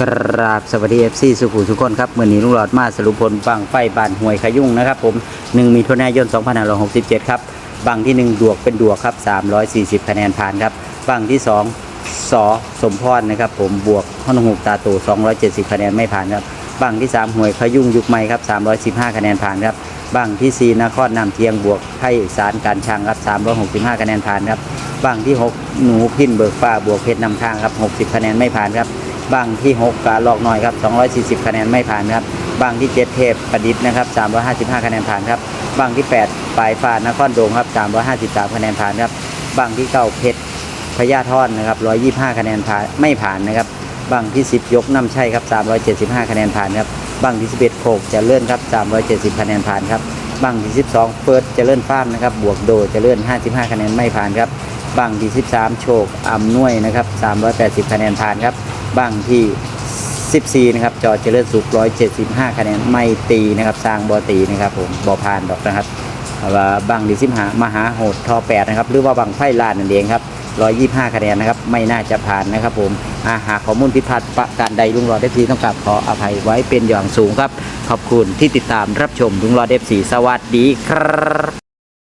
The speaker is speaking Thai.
กราบสวัสดีเอฟซีสุขุมทุกคนครับเมื่อนี้ลุงหลอดมาสรุปผลบังไฟบานห่วยขยุ่งนะครับผม1มีทุนายน2567 ครับบังที่ 1 ดวกเป็นดวกครับ 340 คะแนนผ่านครับบังที่ 2 สอสมพรนะครับผมบวกฮอนหูกตาโต270 คะแนนไม่ผ่านครับบังที่ 3ห่วยขยุ่งยุคใหม่ครับ 315 คะแนนผ่านครับบังที่ 4นครนำเทียงบวกไทยสารการช่างครับ 365 คะแนนผ่านครับบังที่ 6 หนูพินเบิกฟ้าบวกเพชรนำทางครับ 60 คะแนนไม่ผ่านครับ บางที่ 6กาลอกน้อยครับ 240 คะแนนไม่ผ่านครับบางที่ 7 เทพประดิษฐ์นะครับ 355 คะแนนผ่านครับบางที่ 8 ปลายฟ้านครโดงครับ 353 คะแนนผ่านครับบางที่9เพชรพญาท่อนนะครับ 125 คะแนนผ่านไม่ผ่านนะครับบางที่ 10 ยกน้ำชัยครับ 375 คะแนนผ่านครับบางที่ 11 โคกจะเลื่อนครับ 370 คะแนนผ่านครับบางที่ 12 เฟิร์สจะเลื่อนฟ้ามนะครับ บวกโดจะเลื่อน 55 คะแนนไม่ผ่านครับบางที่ 13 โชคอำนวยนะครับ 380 คะแนนผ่านครับ บางที่ 14 นะครับ จอเจริญสุข 175 คะแนน ไม่ตีนะครับ สร้างบอตีนะครับผมบอพานดอกนะครับว่าบางที่15มหาโหดทอ8นะครับ หรือว่าบางไพ่ลานนั่นเองครับ 125 คะแนนนะครับ ไม่น่าจะผ่านนะครับผมอาหากข้อมูลผิดพลาดประการใดลุงรอเอฟซีต้องกราบขออภัยไว้เป็นอย่างสูงครับ ขอบคุณที่ติดตามรับชมลุงรอเอฟซีสวัสดีครับ